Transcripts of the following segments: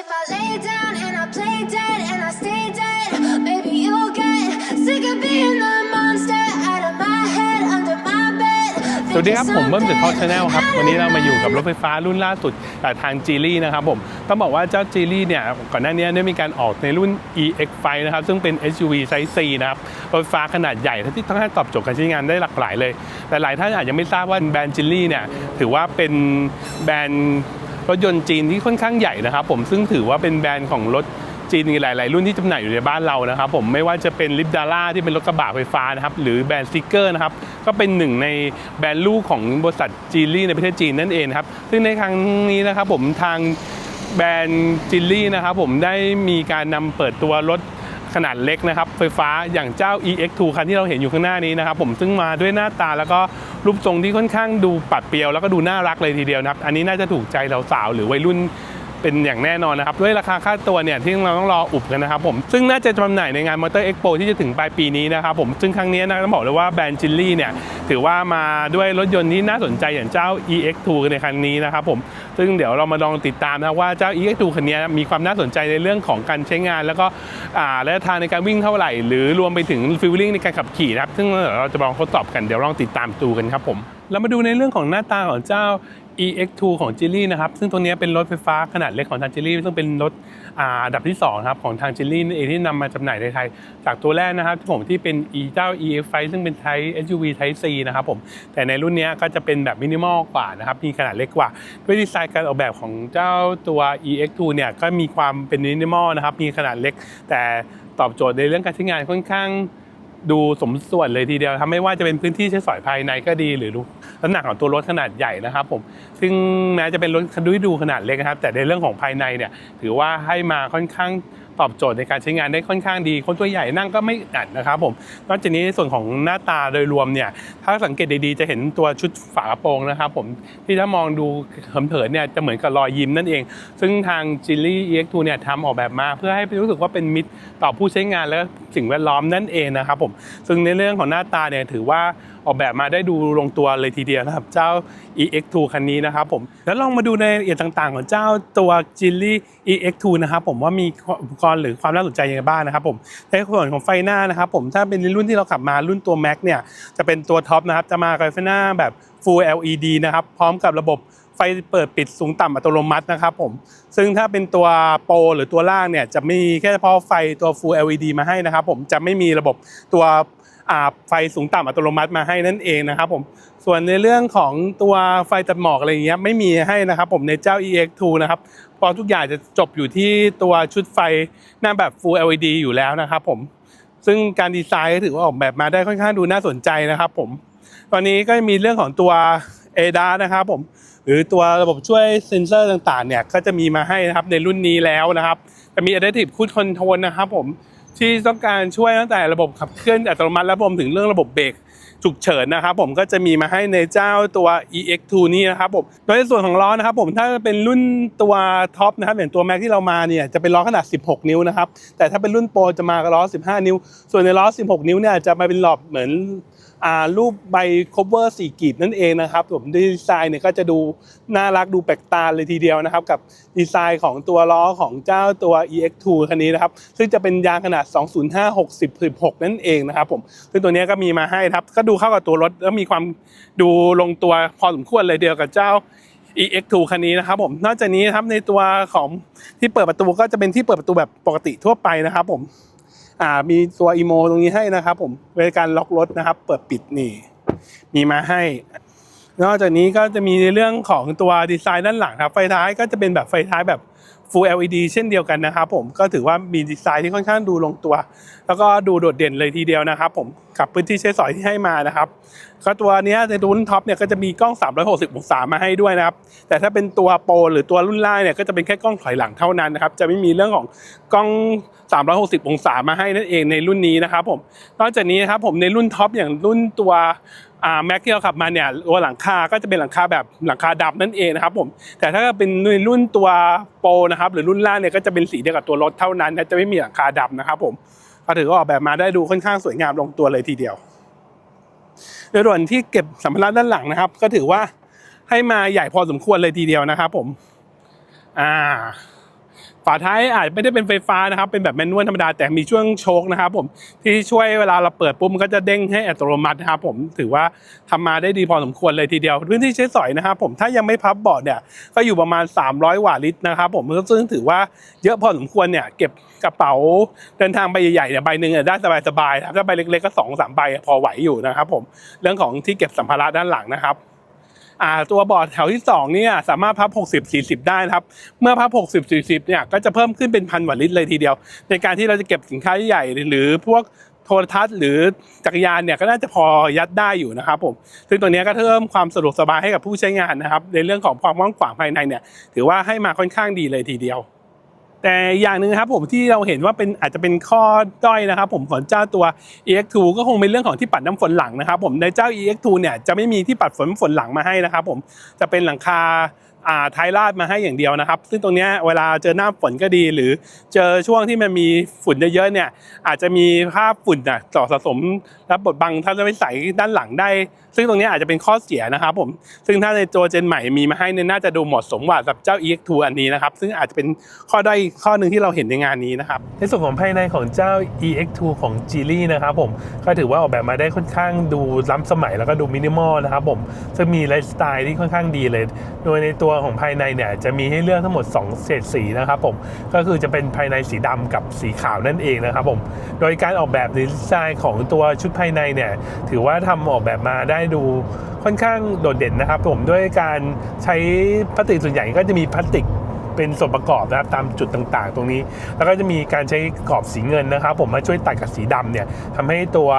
if I lay down and I play dead and I stay dead, maybe you'll get sick of being the monster out of my head, under my bed. สวัสดีครับ ผมเบิ้มเดอะทอ c ชาแนลครับ วันนี้เรามาอยู่กับรถไฟฟ้ารุ่นล่าสุดจากทางจีลี่นะครับผม ต้องบอกว่าเจ้าจีลี่เนี่ย ก่อนหน้านี้ได้มีการออกในรุ่น EX5 นะครับ ซึ่งเป็น SUV ไซส์ C นะครับ รถไฟฟ้าขนาดใหญ่ที่ต้องให้ตอบโจทย์การใช้งานได้หลากหลายเลย แต่หลายท่านอาจจะไม่ทราบว่าแบรนด์จีลี่เนี่ย ถือว่าเป็นแบรนด์ รถยนต์จีนที่ค่อนข้างใหญ่นะครับผมซึ่งถือว่าเป็นแบรนด์ของรถจีนมีหลาย ๆ รุ่นที่จำหน่ายอยู่ในบ้านเรานะครับผมไม่ว่าจะเป็นลิฟดาร่าที่เป็นรถกระบะไฟฟ้านะครับหรือแบรนด์สติกเกอร์นะครับก็เป็นหนึ่งในแบรนด์ลูกของบริษัทจีลี่ในประเทศจีนนั่นเองครับซึ่งในครั้งนี้นะครับผมทางแบรนด์จิลลี่นะครับผมได้มีการนำเปิดตัวรถขนาดเล็กนะครับไฟฟ้าอย่างเจ้า EX2 คันที่เราเห็นอยู่ข้างหน้านี้นะครับผมซึ่งมาด้วยหน้าตาแล้วก็รูปทรงที่ค่อนข้างดูปัดเปรียวแล้วก็ดูน่ารักเลยทีเดียวนะครับ อันนี้น่าจะถูกใจสาวๆหรือวัยรุ่น เป็นอย่างแน่นอนนะครับ ด้วยราคาค่าตัวเนี่ยที่เราต้องรออุบกันนะครับผมซึ่งน่าจะจำหน่ายในงานมอเตอร์เอ็กโปที่จะถึงปลายปีนี้นะครับผมซึ่งครั้งนี้นะต้องบอกเลยว่าแบรนด์จิลลี่เนี่ยถือว่ามาด้วยรถยนต์ที่น่าสนใจอย่างเจ้า EX2 ในคันนี้นะครับผมซึ่งเดี๋ยวเรามาลองติดตามนะว่าเจ้า EX2 คันนี้มีความน่าสนใจในเรื่องของการใช้งาน แล้วก็อ่าระยะทางในการวิ่งเท่าไหร่ หรือรวมไปถึงฟิลลิ่งในการขับขี่นะครับซึ่งเดี๋ยวเราจะลองทดสอบกันเดี๋ยวลองติดตามดูกันครับผมเรามาดูในเรื่องของหน้าตาของเจ้า EX2 ของ g i l l y นะครับ ซึ่งตัวนี้เป็นรถไฟฟ้าขนาดเล็กของทาง g i l l y ซึ่งเป็นรถอ่าอันดับที่2ครับของทาง g i l l y นั่เองที่นำมาจำหน่ายในไทย จากตัวแรกนะครับที่ผมที่เป็น e เจ้า EX5 ซึ่งเป็นไทย SUV Type C นะครับผม แต่ในรุ่นนี้ก็จะเป็นแบบมินิมอลกว่านะครับ มีขนาดเล็กกว่า ด้วยดีไซน์การออกแบบของเจ้าตัว EX2 เนี่ยก็มีความเป็นมินิมอลนะครับ มีขนาดเล็ก แต่ตอบโจทย์ในเรื่องการใช้งานค่อนข้าง ดูสมส่วนเลยทีเดียวทำไม่ว่าจะเป็นพื้นที่ใช้สอยภายในก็ดีหรือน้ำหนักของตัวรถขนาดใหญ่นะครับผมซึ่งแม้จะเป็นรถคันที่ดูขนาดเล็กนะครับ แต่ในเรื่องของภายในเนี่ยถือว่าให้มาค่อนข้าง ตอบโจทย์ในการใช้งานได้ค่อนข้างดี คนตัวใหญ่นั่งก็ไม่อัดนะครับผมนอกจากนี้ในส่วนของหน้าตาโดยรวมเนี่ยถ้าสังเกตดีๆจะเห็นตัวชุดฝากระโปรงนะครับผมที่ถ้ามองดูเผินๆเนี่ยจะเหมือนกับรอยยิ้มนั่นเอง ซึ่งทาง g i l l y EX2 เนี่ยทำออกแบบมาเพื่อให้รู้สึกว่าเป็นมิตรต่อผู้ใช้งานและสิ่งแวดล้อมนั่นเองนะครับผมซึ่งในเรื่องของหน้าตาเนี่ยถือว่าออกแบบมาได้ดูลงตัวเลยทีเดียวนะครับ เจ้า EX2 คันนี้นะครับผมแล้วลองมาดูในรายละเอียดต่างๆ ของเจ้าตัว g i l l y EX2 นะครับผมว่ามีอุปกรณ์หรือความน่าสนใจยังไงบ้างนะครับผมในส่วนของไฟหน้านะครับผมถ้าเป็นรุ่นที่เราขับมารุ่นตัว Max เนี่ยจะเป็นตัวท็อปนะครับจะมากับไฟหน้าแบบ Full LED นะครับพร้อมกับระบบไฟเปิดปิดสูงต่ำอัตโนมัตินะครับผม ซึ่งถ้าเป็นตัวโปรหรือตัวล่างเนี่ยจะมีแค่เฉพาะไฟตัว Full LED มาให้นะครับผมจะไม่มีระบบตัว ไฟสูงต่ำอัตโนมัติมาให้นั่นเองนะครับผมส่วนในเรื่องของตัวไฟตัดหมอกอะไรเงี้ยไม่มีให้นะครับผมในเจ้า EX2 นะครับเพอทุกอย่างจะจบอยู่ที่ตัวชุดไฟหน้าแบบ Full LED อยู่แล้วนะครับผมซึ่งการดีไซน์ถือว่าออกแบบมาได้ค่อนข้างดูน่าสนใจนะครับผมตอนนี้ก็มีเรื่องของตัว ADA นะครับผมหรือตัวระบบช่วยเซ็นเซอร์ต่างๆเนี่ยก็จะมีมาให้นะครับในรุ่นนี้แล้วนะครับจะมี Adaptive Cruise Control นะครับผม ที่ต้องการช่วยตั้งแต่ระบบขับเคลื่อนอัตโนมัติและรวมถึงเรื่องระบบเบรกฉุกเฉินนะครับผมก็จะมีมาให้ในเจ้าตัว EX2 นี่นะครับผมโดยในส่วนของล้อนะครับผมถ้าเป็นรุ่นตัวท็อปนะครับอย่างตัวแม็กที่เรามาเนี่ยจะเป็นล้อขนาด 16 นิ้วนะครับแต่ถ้าเป็นรุ่นโปรจะมากับล้อ 15 นิ้ว ส่วนในล้อ 16 นิ้วเนี่ยจะมาเป็นหลอบเหมือนรูปใบ cover สี่กีบนั่นเองนะครับผมดีไซน์เนี่ยก็จะดูน่ารักดูแปลกตาเลยทีเดียวนะครับ กับดีไซน์ของตัวล้อของเจ้าตัว EX2 คันนี้นะครับ ซึ่งจะเป็นยางขนาด 205 60 16 นั่นเองนะครับผมซึ่งตัวนี้ก็มีมาให้ครับ ก็ดูเข้ากับตัวรถแล้วมีความดูลงตัวพอสมควรเลยเดียวกับเจ้า EX2 คันนี้นะครับผมนอกจากนี้นะครับในตัวของที่เปิดประตูก็จะเป็นที่เปิดประตูแบบปกติทั่วไปนะครับผม อ่ามีตัวอีโมตรงนี้ให้นะครับ ผมบริการล็อกรถนะครับ เปิดปิดนี่ มีมาให้ นอกจากนี้ก็จะมีในเรื่องของตัวดีไซน์ด้านหลังครับ ไฟท้ายก็จะเป็นแบบไฟท้ายแบบ Full LED เช่นเดียวกันนะครับผมก็ถือว่ามีดีไซน์ที่ค่อนข้างดูลงตัว แล้วก็ดูโดดเด่นเลยทีเดียวนะครับผมกับพื้นที่ใช้สอยที่ให้มานะครับก็ตัวนี้ในรุ่นท็อปเนี่ยก็จะมีกล้อง 360 องศามาให้ด้วยนะครับ แต่ถ้าเป็นตัวโปรหรือตัวรุ่นล่างเนี่ยก็จะเป็นแค่กล้องถอยหลังเท่านั้นนะครับ จะไม่มีเรื่องของกล้อง 360 องศามาให้นั่นเองในรุ่นนี้นะครับผมนอกจากนี้นะครับผมในรุ่นท็อปอย่างรุ่นตัว แม็กที่เราขับมาเนี่ยตัวหลังคาก็จะเป็นหลังคาแบบหลังคาดำนั่นเองนะครับผมแต่ถ้าเป็นในรุ่นตัวโปรนะครับหรือรุ่นล่างเนี่ยก็จะเป็นสีเดียวกับตัวรถเท่านั้นจะไม่มีหลังคาดำนะครับผมก็ถือว่าออกแบบมาได้ดูค่อนข้างสวยงามลงตัวเลยทีเดียวในส่วนที่เก็บสัมภาระด้านหลังนะครับ ก็ถือว่าให้มาใหญ่พอสมควรเลยทีเดียวนะครับผมอ่า ฝาท้ายอาจไม่ได้เป็นไฟฟ้านะครับ เป็นแบบแมนนวลธรรมดาแต่มีช่วงโชคนะครับผมที่ช่วยเวลาเราเปิดปุ๊บมันก็จะเด้งให้อัตโนมัตินะครับผมถือว่าทำมาได้ดีพอสมควรเลยทีเดียว พื้นที่ใช้สอยนะครับผมถ้ายังไม่พับเบาะเนี่ยก็อยู่ประมาณ 300กว่าลิตรนะครับผมซึ่งถือว่าเยอะพอสมควรเนี่ยเก็บกระเป๋าเดินทางใบใหญ่ๆเนี่ยใบหนึ่งได้สบายๆครับถ้าใบเล็กๆก็สองสามใบพอไหวอยู่นะครับผมเรื่องของที่เก็บสัมภาระด้านหลังนะครับ อ่าตัวบอร์ดแถวที่2เนี่ยสามารถพับ 60 40 ได้นะครับ เมื่อพับ 60 40เนี่ยก็จะเพิ่มขึ้นเป็นพันกว่าลิตรเลยทีเดียว ในการที่เราจะเก็บสินค้าใหญ่หรือพวกโทรทัศน์หรือจักรยานเนี่ยก็น่าจะพอยัดได้อยู่นะครับผมซึ่งตัวนี้ก็เพิ่มความสะดวกสบายให้กับผู้ใช้งานนะครับ ในเรื่องของความกว้างขวางภายในเนี่ยถือว่าให้มาค่อนข้างดีเลยทีเดียว แต่อย่างหนึ่งครับผมที่เราเห็นว่าเป็นอาจจะเป็นข้อด้อยนะครับ ผมของเจ้าตัว EX2 ก็คงเป็นเรื่องของที่ปัดน้ำฝนหลังนะครับ ผมในเจ้า EX2 เนี่ยจะไม่มีที่ปัดฝนฝนหลังมาให้นะครับ ผมจะเป็นหลังคา ท้ายลาดมาให้อย่างเดียวนะครับ ซึ่งตรงนี้เวลาเจอหน้าฝนก็ดี หรือเจอช่วงที่มันมีฝุ่นเยอะๆเนี่ยอาจจะมีภาพฝุ่นน่ะต่อสะสมและบดบังทัศนวิสัยด้านหลังได้ ซึ่งตรงนี้อาจจะเป็นข้อเสียนะครับผมซึ่งถ้าในตัวเจนใหม่มีมาให้เนี่ยน่าจะดูเหมาะสมกว่ากับเจ้า EX2 อันนี้นะครับซึ่งอาจจะเป็นข้อด้อยข้อหนึ่งที่เราเห็นในงานนี้นะครับในส่วนของภายในของเจ้า EX2 ของ g e l y นะครับผมก็ถือว่าออกแบบมาได้ค่อนข้างดูล้ำสมัยแล้วก็ดูมินิมอลนะครับผมซึ่งมีไลฟ์สไตล์ที่ค่อนข้างดีเลย โดยในตัวของภายในเนี่ยจะมีให้เลือกทั้งหมด 2 เฉดสีนะครับผมก็คือจะเป็นภายในสีดำกับสีขาวนั่นเองนะครับผมโดยการออกแบบดีไซน์ของตัวชุดภายในเนี่ยถือว่าทำออกแบบมาได้ดูค่อนข้างโดดเด่นนะครับผมด้วยการใช้พลาสติกส่วนใหญ่ก็จะมีพลาสติกเป็นส่วนประกอบนะครับตามจุดต่างๆ ตรงนี้ แล้วก็จะมีการใช้กรอบสีเงินนะครับ ผมมาช่วยตัดกับสีดำเนี่ยทำให้ตัว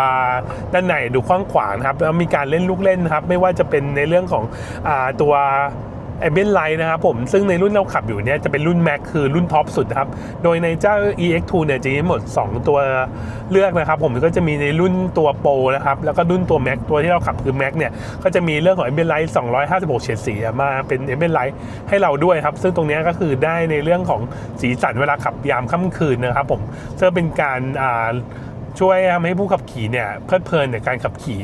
ด้านในดูกว้างขวางครับแล้วมีการเล่นลูกเล่นนะครับ ไม่ว่าจะเป็นในเรื่องของอตัว แอมเบียนไลท์นะครับผมซึ่งในรุ่นเราขับอยู่เนี่ยจะเป็นรุ่น Max คือรุ่นท็อปสุดนะครับ โดยในเจ้า EX2 เนี่ยจะมีหมด 2 ตัวเลือกนะครับ ผมก็จะมีในรุ่นตัวโปรนะครับ แล้วก็รุ่นตัว Max ตัวที่เราขับคือ Max เนี่ยก็จะมีเรื่องของ Ambient Light 256 เฉดสีมาเป็น Ambient Light ให้เราด้วยครับ ซึ่งตรงนี้ก็คือได้ในเรื่องของสีสันเวลาขับยามค่ำคืนนะครับผมซึ่งเป็นการอ่า ช่วยทำให้ผู้ขับขี่เนี่ยเพลิดเพลินในการขับขี่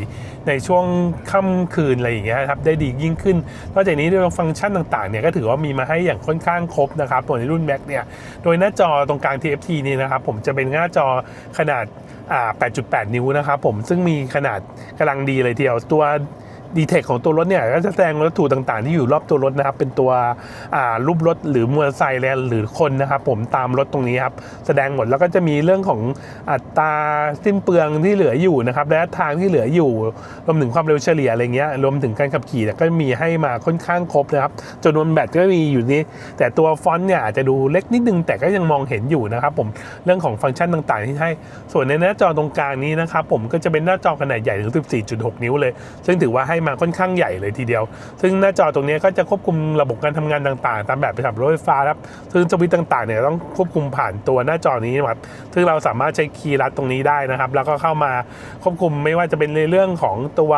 ในช่วงค่ำคืนอะไรอย่างเงี้ยครับได้ดียิ่งขึ้น นอกจากนี้ด้วยฟังก์ชันต่างๆเนี่ยก็ถือว่ามีมาให้อย่างค่อนข้างครบนะครับตัวในรุ่น Mac เนี่ยโดยหน้าจอตรงกลาง TFT นี่นะครับผมจะเป็นหน้าจอขนาด 8.8 นิ้วนะครับผมซึ่งมีขนาดกำลังดีเลยทีเดียวตัว ดีเทคของตัวรถเนี่ยก็จะแสดงวัตถุต่างๆ ที่อยู่รอบตัวรถนะครับเป็นตัวรูปรถหรือมอเตอร์ไซค์และหรือคนนะครับผมตามรถตรงนี้ครับแสดงหมดแล้วก็จะมีเรื่องของอัตราสิ้นเปลืองที่เหลืออยู่นะครับและทางที่เหลืออยู่รวมถึงความเร็วเฉลี่ยอะไรเงี้ยรวมถึงการขับขี่ก็มีให้มาค่อนข้างครบนะครับจำนวนแบตก็มีอยู่นี้ แต่ตัวฟอนต์เนี่ยอาจจะดูเล็กนิดนึงแต่ก็ยังมองเห็นอยู่นะครับผมเรื่องของฟังก์ชันต่างๆ ที่ให้ส่วนในหน้าจอตรงกลางนี้นะครับผมก็จะเป็นหน้าจอขนาดใหญ่ถึง 14.6 นิ้วเลย ซึ่งถือว่าให้มาค่อนข้างใหญ่เลยทีเดียว ซึ่งหน้าจอตรงนี้ก็จะควบคุมระบบการทำงานต่างๆ ตามแบบไปขับรถไฟฟ้าครับ ซึ่งสวิตต่างๆเนี่ยต้องควบคุมผ่านตัวหน้าจอนี้นะครับ ซึ่งเราสามารถใช้คีย์ลัดตรงนี้ได้นะครับ แล้วก็เข้ามาควบคุมไม่ว่าจะเป็นในเรื่องของตัว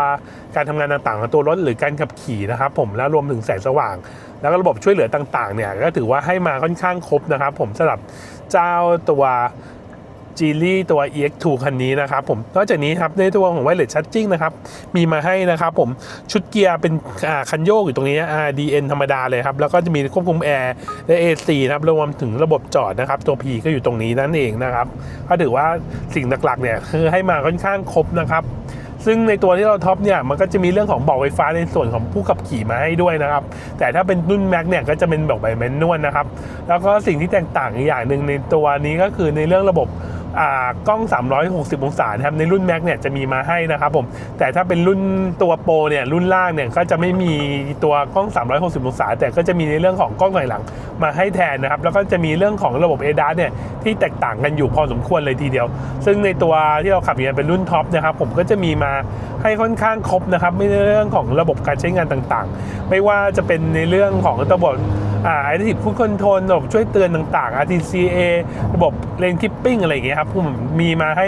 การทำงานต่างๆของตัวรถหรือการขับขี่นะครับ ผม แล้วรวมถึงแสงสว่าง แล้วก็ระบบช่วยเหลือต่างๆเนี่ยก็ถือว่าให้มาค่อนข้างครบนะครับ ผมสำหรับเจ้าตัว จีลี่ตัว EX2 คันนี้นะครับผมนอกจากนี้ครับในตัวของ Wireless Charging นะครับมีมาให้นะครับผมชุดเกียร์เป็นคันโยกอยู่ตรงนี้ RDN ธรรมดาเลยครับ แล้วก็จะมีควบคุมแอร์และ AC นะครับรวมถึงระบบจอดนะครับ ตัว P ก็อยู่ตรงนี้นั่นเองนะครับก็ถือว่าสิ่งหลักๆเนี่ยคือให้มาค่อนข้างครบนะครับซึ่งในตัวที่เราท็อปเนี่ยมันก็จะมีเรื่องของเบาะไฟฟ้าในส่วนของผู้ขับขี่มาให้ด้วยนะครับ แต่ถ้าเป็นรุ่น Max เนี่ยก็จะเป็นแบบใบแมนนวลนะครับ แล้วก็สิ่งที่แตกต่างอีกอย่างหนึ่งในตัวนี้ก็คือในเรื่องระบบ กล้อง 360 องศานะครับในรุ่น Max เนี่ยจะมีมาให้นะครับผมแต่ถ้าเป็นรุ่นตัวโปรเนี่ยรุ่นล่างเนี่ยก็จะไม่มีตัวกล้อง 360 องศา แต่ก็จะมีในเรื่องของกล้องถอยหลังมาให้แทนนะครับแล้วก็จะมีเรื่องของระบบ ADAS เนี่ยที่แตกต่างกันอยู่พอสมควรเลยทีเดียว ซึ่งในตัวที่เราขับอยู่เนี่ยเป็นรุ่นท็อปนะครับผมก็จะมีมาให้ค่อนข้างครบนะครับในเรื่องของระบบการใช้งานต่างๆ ไม่ว่าจะเป็นในเรื่องของระบบ อ่า Adaptive Cruise Control ระบบช่วยเตือนต่างๆ RTCA ระบบ Lane Keeping อะไรอย่างเงี้ยครับผมมีมาให้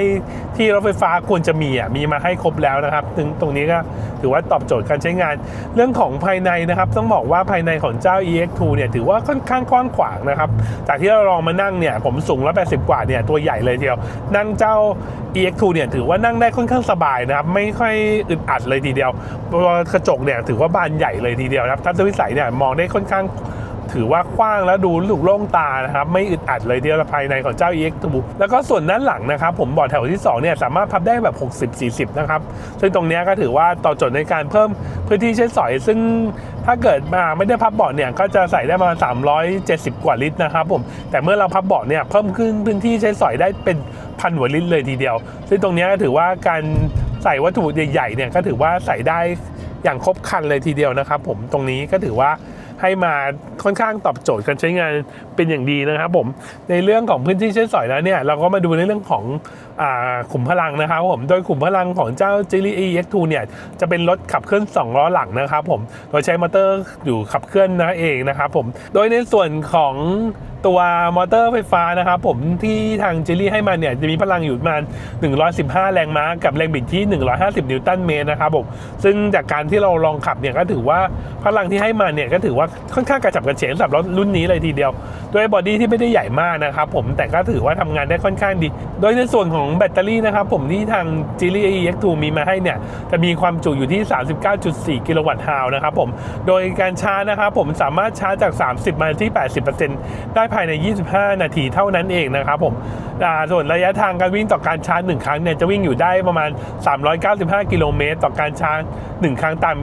ที่รถไฟฟ้าควรจะมีอะมีมาให้ครบแล้วนะครับถึงตรงนี้ก็ถือว่าตอบโจทย์การใช้งาน เรื่องของภายในนะครับ ต้องบอกว่าภายในของเจ้า EX2 เนี่ยถือว่าค่อนข้างกว้างขวางนะครับจากที่เราลองมานั่งเนี่ยผมสูง 180 กว่าเนี่ยตัวใหญ่เลยทีเดียว นั่งเจ้า EX2 เนี่ยถือว่านั่งได้ค่อนข้างสบายนะครับไม่ค่อยอึดอัดเลยทีเดียวกระจกเนี่ยถือว่าบานใหญ่เลยทีเดียวครับทัศนวิสัยเนี่ยมองได้ค่อนข้าง ถือว่ากว้างและดูรู้สึกโล่งตานะครับไม่อึดอัดเลยทีเดียวภายในของเจ้า EX2 แล้วก็ส่วนด้านหลังนะครับผมเบาะแถวที่2เนี่ยสามารถพับได้แบบ 60-40 นะครับซึ่งตรงนี้ก็ถือว่าตอบโจทย์ในการเพิ่มพื้นที่ใช้สอย ซึ่งถ้าเกิดมาไม่ได้พับเบาะเนี่ยก็จะใส่ได้ประมาณ 370 กว่าลิตรนะครับผมแต่เมื่อเราพับเบาะเนี่ยเพิ่มขึ้นพื้นที่ใช้สอยได้เป็นพันกว่าลิตรเลยทีเดียว ซึ่งตรงนี้ก็ถือว่าการใส่วัตถุใหญ่ๆเนี่ยก็ถือว่าใส่ได้อย่างครบคันเลยทีเดียวนะครับผมตรงนี้ก็ถือว่า ให้มาค่อนข้างตอบโจทย์การใช้งานเป็นอย่างดีนะครับผมในเรื่องของพื้นที่ใช้สอยแล้วเนี่ยเราก็มาดูในเรื่องของ ขุมพลังนะครับผมโดยขุมพลังของเจ้า g i l l y EX2 เนี่ยจะเป็นรถขับเคลื่อน2ล้อหลังนะครับผมโดยใช้มอเตอร์อยู่ขับเคลื่อนนั่นเองนะครับผมโดยในส่วนของตัวมอเตอร์ไฟฟ้านะครับผมที่ทางจิลี่ให้มาเนี่ยจะมีพลังอยู่ประมาณ 115 แรงม้ากับแรงบิดที่ 150 นิวตันเมตรนะครับผมซึ่งจากการที่เราลองขับเนี่ยก็ถือว่าพลังที่ให้มาเนี่ยก็ถือว่าค่อนข้างกระฉับกระเฉงสำหรับรถรุ่นนี้เลยทีเดียว ด้วยบอดี้ที่ไม่ได้ใหญ่มากนะครับผมแต่ก็ถือว่าทำงานได้ค่อนข้างดี โดยในส่วนของแบตเตอรี่นะครับผมที่ทาง g i l l y EX2 มีมาให้เนี่ย จะมีความจุอยู่ที่ 39.4 กิโลวัตต์ฮาวนะครับผม โดยการชาร์จนะครับผมสามารถชาร์จจาก 30 มาที่ 80%ได้ภายใน 25 นาทีเท่านั้นเองนะครับผมส่วนระยะทางการวิ่งต่อการชาร์จ 1 ครั้งเนี่ย จะวิ่งอยู่ได้ประมาณ 395 กิโลเมตรต่อการชาร์จ 1 ครั้งตาม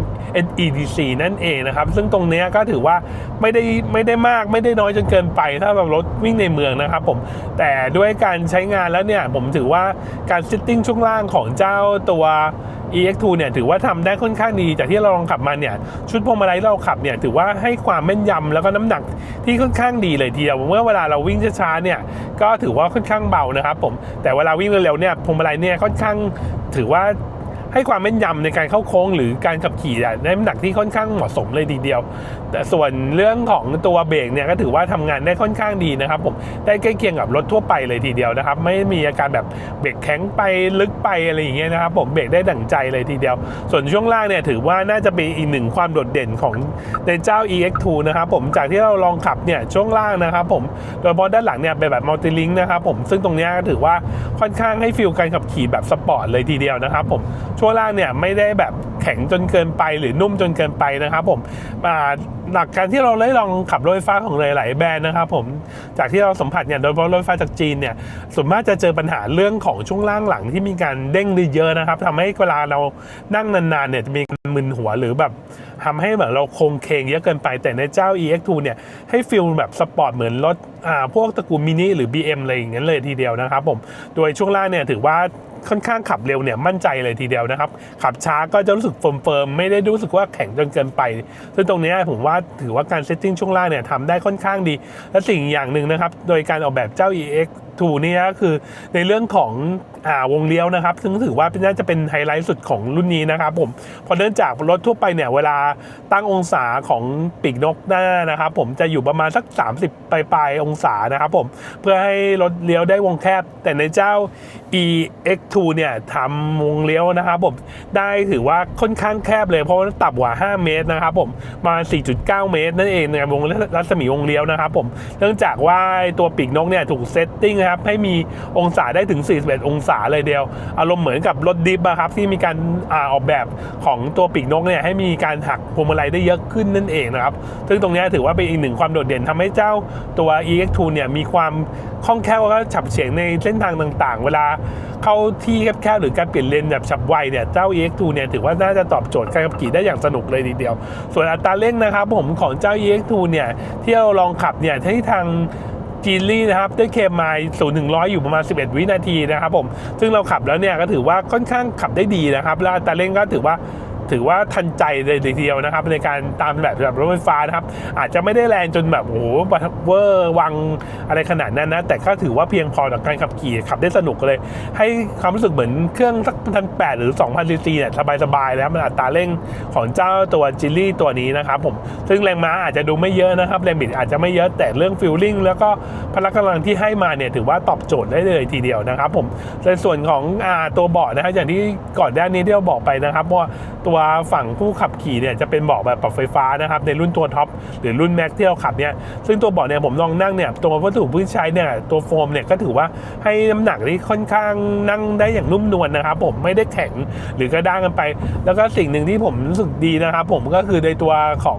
NEDC นั่นเองนะครับ ซึ่งตรงเนี้ยก็ถือว่าไม่ได้ไม่ได้มากไม่ได้น้อยจนเกินไปถ้าแบบรถวิ่งในเมืองนะครับผมแต่ด้วยการใช้งานแล้วเนี่ยผมถือว่าการซิตติ้งช่วงล่างของเจ้าตัว EX2 เนี่ยถือว่าทำได้ค่อนข้างดีจากที่เราลองขับมาเนี่ยชุดพวงมาลัยเราขับเนี่ยถือว่าให้ความแม่นยำแล้วก็น้ำหนักที่ค่อนข้างดีเลยทีเดียวเมื่อเวลาเราวิ่งช้าๆเนี่ยก็ถือว่าค่อนข้างเบานะครับผมแต่เวลาวิ่งเร็วๆเนี่ยพวงมาลัยเนี่ยค่อนข้างถือว่า ให้ความแม่นยำในการเข้าโค้งหรือการขับขี่อะได้น้ำหนักที่ค่อนข้างเหมาะสมเลยทีเดียว แต่ส่วนเรื่องของตัวเบรกเนี่ยก็ถือว่าทำงานได้ค่อนข้างดีนะครับผมได้ใกล้เคียงกับรถทั่วไปเลยทีเดียวนะครับ ไม่มีอาการแบบเบรกแข็งไปลึกไปอะไรอย่างเงี้ยนะครับผมเบรกได้ดั่งใจเลยทีเดียว ส่วนช่วงล่างเนี่ยถือว่าน่าจะเป็นอีกหนึ่งความโดดเด่นของในเจ้า EX2 นะครับผมจากที่เราลองขับเนี่ยช่วงล่างนะครับผมโดยเฉพาะด้านหลังเนี่ยเป็นแบบมัลติลิงนะครับผมซึ่งตรงนี้ก็ถือว่าค่อนข้างให้ฟีลการขับขี่แบบสปอร์ตเลยทีเดียวนะครับผม ช่วงล่างเนี่ยไม่ได้แบบแข็งจนเกินไปหรือนุ่มจนเกินไปนะครับผมหลักการที่เราได้ลองขับรถไฟฟ้าของหลาย ๆ แบรนด์นะครับผมจากที่เราสัมผัสเนี่ยโดยเฉพาะรถไฟฟ้าจากจีนเนี่ยส่วนมากจะเจอปัญหาเรื่องของช่วงล่างหลังที่มีการเด้งเยอะนะครับทำให้เวลาเรานั่งนาน ๆ เนี่ยจะมีการมึนหัวหรือแบบทำให้แบบเราคงเคงเยอะเกินไปแต่ในเจ้า EX2 เนี่ยให้ฟีลแบบสปอร์ตเหมือนรถอ่าพวกตระกูลมินิหรือ BM อะไรอย่างเงี้ยเลยทีเดียวนะครับผม โดยช่วงล่างเนี่ยถือว่า ค่อนข้างขับเร็วเนี่ยมั่นใจเลยทีเดียวนะครับ ขับช้าก็จะรู้สึกเฟิร์มๆไม่ได้รู้สึกว่าแข็งจนเกินไป ซึ่งตรงนี้ผมว่าถือว่าการเซตติ้งช่วงล่างเนี่ยทำได้ค่อนข้างดี และสิ่งอย่างหนึ่งนะครับ โดยการออกแบบเจ้า EX 2เนี่ก็คือในเรื่องของอ่าวงเลี้ยวนะครับ ซึ่งถือว่าน่าจะเป็นไฮไลท์สุดของรุ่นนี้นะครับผมเพราะเนื่องจากรถทั่วไปเนี่ยเวลาตั้งองศาของปีกนกหน้านะครับ ผมจะอยู่ประมาณสัก 30ปลายปลายๆองศานะครับผมเพื่อให้รถเลี้ยวได้วงแคบ แต่ในเจ้า EX2 เนี่ยทำวงเลี้ยวนะครับผมได้ถือว่าค่อนข้างแคบเลยเพราะว่าต่ำกว่า 5 เมตรนะครับผมมา 4.9 เมตรนั่นเองในวงรัศมีวงเลี้ยวนะครับผมเนื่องจากว่าตัวปีกนกเนี่ยถูกเซตติ้งนะครับให้มีองศาได้ถึง 41 องศาเลยเดียว อารมณ์เหมือนกับรถดิฟอะครับที่มีการอาออกแบบของตัวปีกนกเนี่ยให้มีการหักพวงมาลัยได้เยอะขึ้นนั่นเองนะครับ ซึ่งตรงนี้ถือว่าเป็นอีกหนึ่งความโดดเด่นทำให้เจ้าตัว EX2 เนี่ยมีความคล่องแคล่วแล้วก็ฉับเฉียงในเส้นทางต่างๆ เวลาเข้าที่แคบๆหรือการเปลี่ยนเลนแบบฉับไวเนี่ยเจ้า EX2 เนี่ยถือว่าน่าจะตอบโจทย์การขับขี่ได้อย่างสนุกเลยทีเดียว ส่วนอัตราเร่งนะครับผมของเจ้า EX2 เนี่ยที่เราลองขับเนี่ยที่ทาง จีนลี่นะครับด้วยเคมไมล์ศูนย์ถึงร้อยอยู่ประมาณ 11 วินาทีนะครับผมซึ่งเราขับแล้วเนี่ยก็ถือว่าค่อนข้างขับได้ดีนะครับแล้วอัตราเร่งก็ถือว่า ถือว่าทันใจเลยทีเดียวนะครับ ในการตามแบบแบบรถไฟฟ้านะครับ อาจจะไม่ได้แรงจนแบบโอ้โหเวอร์วังอะไรขนาดนั้นนะ แต่ก็ถือว่าเพียงพอต่อการขับขี่ขับได้สนุกเลย ให้ความรู้สึกเหมือนเครื่องสักพันแปดหรือ 2,000ซีซีเนี่ยสบายๆแล้วมันอัตราเร่งของเจ้าตัวจิลลี่ตัวนี้นะครับผมซึ่งแรงม้าอาจจะดูไม่เยอะนะครับแรงบิดอาจจะไม่เยอะแต่เรื่องฟิลลิ่งแล้วก็พละกำลังที่ให้มาเนี่ยถือว่าตอบโจทย์ได้เลยทีเดียวนะครับผมในส่วนของอตัวเบาะนะครับอย่างที่ก่อนหน้านี้ที่เราบอกไปนะครับว่าตัวฝั่งผู้ขับขี่เนี่ยจะเป็นเบาะแบบปรับไฟฟ้านะครับในรุ่นตัวท็อปหรือรุ่นแม็กที่เราขับเนี่ยซึ่งตัวเบาะเนี่ยผมลองนั่งเนี่ยตัววัสดุพื้นใช้เนี่ยตัวโฟมเนี่ยก็ถือว่าให้น้ำหนักที่ค่อนข้างนั่งได้อย่างนุ่มนวลนะครับผมไม่ได้แข็งหรือกระด้างกันไป แล้วก็สิ่งหนึ่งที่ผมรู้สึกดีนะครับผมก็คือในตัวของ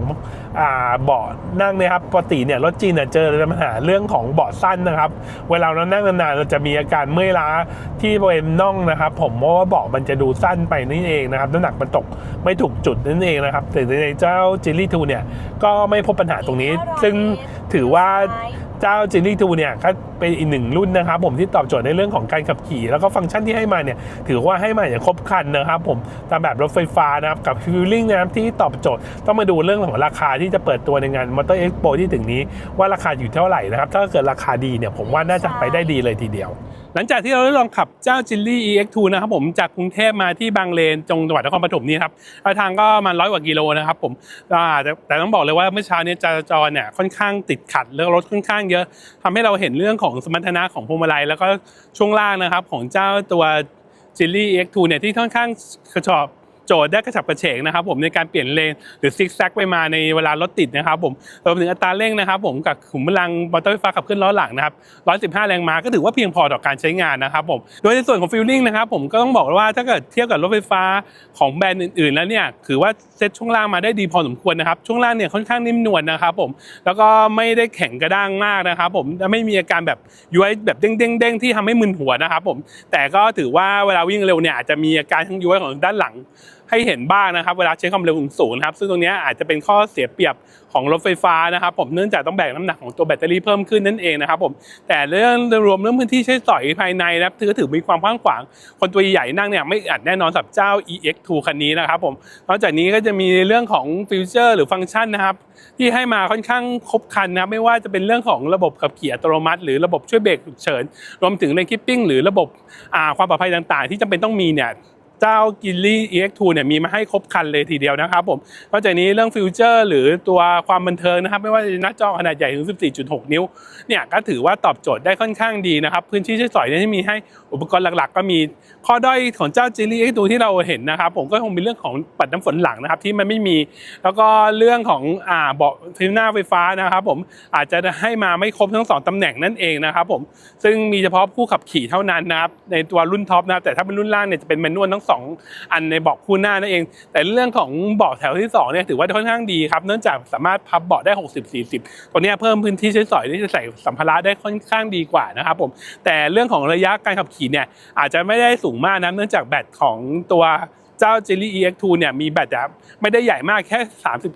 เบาะนั่งเนี่ยครับปกติเนี่ยรถจีนเนี่ยเจอปัญหาเรื่องของเบาะสั้นนะครับ เวลาเรานั่งนานๆเราจะมีอาการเมื่อยล้าที่บริเวณน่องนะครับ ผมเพราะว่าเบาะมันจะดูสั้นไปนี่เองนะครับน้ำหนักมันตกไม่ถูกจุดนั่นเองนะครับแต่ในเจ้าจิลลี่ทูเนี่ยก็ไม่พบปัญหาตรงนี้ ซึ่งถือว่า เจ้าจินนี่ทูเนี่ยก็เป็นอีกหนึ่งรุ่นนะครับผมที่ตอบโจทย์ในเรื่องของการขับขี่ แล้วก็ฟังก์ชันที่ให้มาเนี่ยถือว่าให้มาอย่างครบครันนะครับผมตามแบบรถไฟฟ้านะครับกับฟิลลิ่งนะครับที่ตอบโจทย์ต้องมาดูเรื่องของราคาที่จะเปิดตัวในงานมอเตอร์เอ็กซ์โปที่ถึงนี้ว่าราคาอยู่เท่าไหร่นะครับถ้าเกิดราคาดีเนี่ยผมว่าน่าจะไปได้ดีเลยทีเดียว หลังจากที่เราได้ลองขับเจ้าจิลลี่ EX2 นะครับผมจากกรุงเทพมาที่บางเลนจังหวัดนครปฐมนี่ครับระยะทางก็มาร้อยกว่ากิโลนะครับผมแต่แต่ต้องบอกเลยว่าเมื่อเช้านี้จราจรเนี่ยค่อนข้างติดขัดแล้วรถค่อนข้างเยอะทำให้เราเห็นเรื่องของสมรรถนะของพวงมาลัยแล้วก็ช่วงล่างนะครับของเจ้าตัวจิลลี่ EX2 เนี่ยที่ค่อนข้างกระชอบ โจทย์ได้กระฉับกระเฉงนะครับผมในการเปลี่ยนเลนหรือซิกแซกไปมาในเวลารถติดนะครับผมรวมถึงอัตราเร่งนะครับผมกับขุมพลังมอเตอร์ไฟฟ้าขับเคลื่อนล้อหลังนะครับ115 แรงม้าก็ถือว่าเพียงพอต่อการใช้งานนะครับผมโดยในส่วนของฟิลลิ่งนะครับผมก็ต้องบอกว่าถ้าเกิดเทียบกับรถไฟฟ้าของแบรนด์อื่นๆ แล้วเนี่ยถือว่าเซ็ตช่วงล่างมาได้ดีพอสมควรนะครับช่วงล่างเนี่ยค่อนข้างนิ่มนวลนะครับผมแล้วก็ไม่ได้แข็งกระด้างมากนะครับผมและไม่มีอาการแบบย้วยแบบเด้งๆที่ทำให้มึนหัวนะครับผมแต่ก็ถือว่าเวลาวิ่งเร็วเนี่ยอาจจะมีอาการทั้งย้วยของด้านหลัง ให้เห็นบ้างนะครับ เวลาใช้ความเร็วสูงนะครับซึ่งตรงนี้อาจจะเป็นข้อเสียเปรียบของรถไฟฟ้านะครับผมเนื่องจากต้องแบกน้ำหนักของตัวแบตเตอรี่เพิ่มขึ้นนั่นเองนะครับผมแต่เรื่องรวมเรื่องพื้นที่ใช้สอยภายในนะครับถือถือมีความกว้างขวาง คนตัวใหญ่นั่งเนี่ยไม่อัดแน่นอนสับเจ้า EX2 คันนี้นะครับผมนอกจากนี้ก็จะมีเรื่องของฟิวเจอร์ หรือฟังก์ชันนะครับที่ให้มาค่อนข้างครบครันนะไม่ว่าจะเป็นเรื่องของระบบขับขี่อัตโนมัติ หรือระบบช่วยเบรกฉุกเฉินรวมถึงเลนคิปปิ้งหรือระบบความปลอดภัยต่าง ๆ ที่จำเป็นต้องมีเนี่ย เจ้ากิลลี่ EX2 เนี่ยมีมาให้ครบคันเลยทีเดียวนะครับผมนอกจากนี้เรื่องฟิวเจอร์ หรือตัวความบันเทิงนะครับ ไม่ว่าจะหน้าจอขนาดใหญ่ถึง 14.6 นิ้วเนี่ยก็ถือว่าตอบโจทย์ได้ค่อนข้างดีนะครับ พื้นที่ใช้สอยเนี่ยที่มีให้อุปกรณ์หลักๆ ก็มีข้อด้อยของเจ้า g i l l y X2 ที่เราเห็นนะครับ ผมก็คงมีเรื่องของปัดน้ำฝนหลังนะครับที่มันไม่มี แล้วก็เรื่องของอ่าเบาะฟิวหน้าไฟฟ้านะครับ ผมอาจจะให้มาไม่ครบทั้งสองตำแหน่งนั่นเองนะครับผมซึ่งมีเฉพาะผู้ขับขี่เท่านั้นนะครับในตัวรุ่นท็อปนะแต่ถ้าเป็นรุ่นล่างเนี่ยจะเป็นแมนนวลทั้งสองอันในเบาะคู่หน้านั่นเอง แต่เรื่องของเบาะแถวที่สองเนี่ยถือว่าค่อนข้างดีครับเนื่องจากสามารถพับเบาะได้ 60-40 ตัวนี้เพิ่มพื้นที่ใช้สอยที่จะใส่สัมภาระได้ค่อนข้างดีกว่านะครับผมแต่เรื่องของระยะการขับขี่เนี่ยอาจจะไม่ได้สูงมากนะเนื่องจากแบตของตัว เจ้า Jelly EX2 เนี่ยมีแบตไม่ได้ใหญ่มากแค่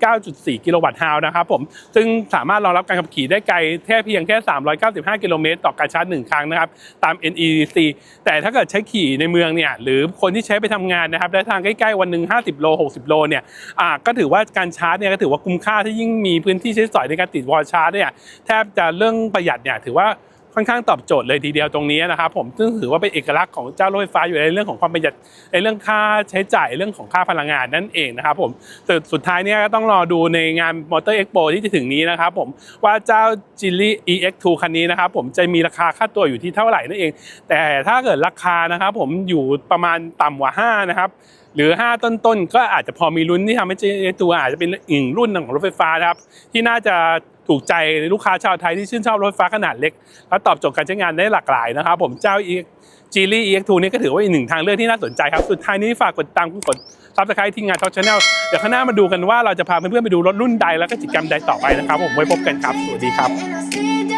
39.4 กิโลวัตต์ฮาวนะครับผมซึ่งสามารถรองรับการขับขี่ได้ไกลแค่เพียงแค่ 395 กิโลเมตรต่อการชาร์จหนึ่งครั้งนะครับ ตาม NEDC แต่ถ้าเกิดใช้ขี่ในเมืองเนี่ยหรือคนที่ใช้ไปทำงานนะครับและทางใกล้ๆวันหนึ่ง50 โล 60 โลเนี่ยอ่าก็ถือว่าการชาร์จเนี่ยก็ถือว่าคุ้มค่าที่ยิ่งมีพื้นที่ใช้สอยในการติดวอลชาร์จเนี่ยแทบจะเรื่องประหยัดเนี่ยถือว่า ค่อนข้างตอบโจทย์เลยทีเดียวตรงนี้นะครับผมซึ่งถือว่าเป็นเอกลักษณ์ของเจ้ารถไฟฟ้าอยู่ในเรื่องของความประหยัดในเรื่องค่าใช้จ่ายเรื่องของค่าพลังงานนั่นเองนะครับผมแต่สุดท้ายเนี่ยก็ต้องรอดูในงานมอเตอร์เอ็กโปที่จะถึงนี้นะครับผมว่าเจ้า g i l l y EX2 คันนี้นะครับผมจะมีราคาค่าตัวอยู่ที่เท่าไหร่นั่นเอง แต่ถ้าเกิดราคานะครับผมอยู่ประมาณต่ำกว่า 5 นะครับหรือ 5 ต้นๆ ก็อาจจะพอมีลุ้นที่ทำให้ตัวอาจจะเป็นอีกรุ่นหนึ่งของรถไฟฟ้านะครับ ที่น่าจะ ถูกใจลูกค้าชาวไทยที่ชื่นชอบรถไฟฟ้าขนาดเล็ก และตอบโจทย์การใช้งานได้หลากหลายนะครับผมเจ้าอีกจีลี่ EX2 นี่ก็ถือว่าอีกหนึ่งทางเลือกที่น่าสนใจครับ สุดท้ายนี้ฝากกดติดตามกดซับสไครต์ทีมงานท็อปชาแนลเดี๋ยวข้างหน้ามาดูกันว่าเราจะพาเพื่อนๆไปดูรถรุ่นใดแล้วก็กิจกรรมใดต่อไปนะครับผมไว้พบกันครับ สวัสดีครับ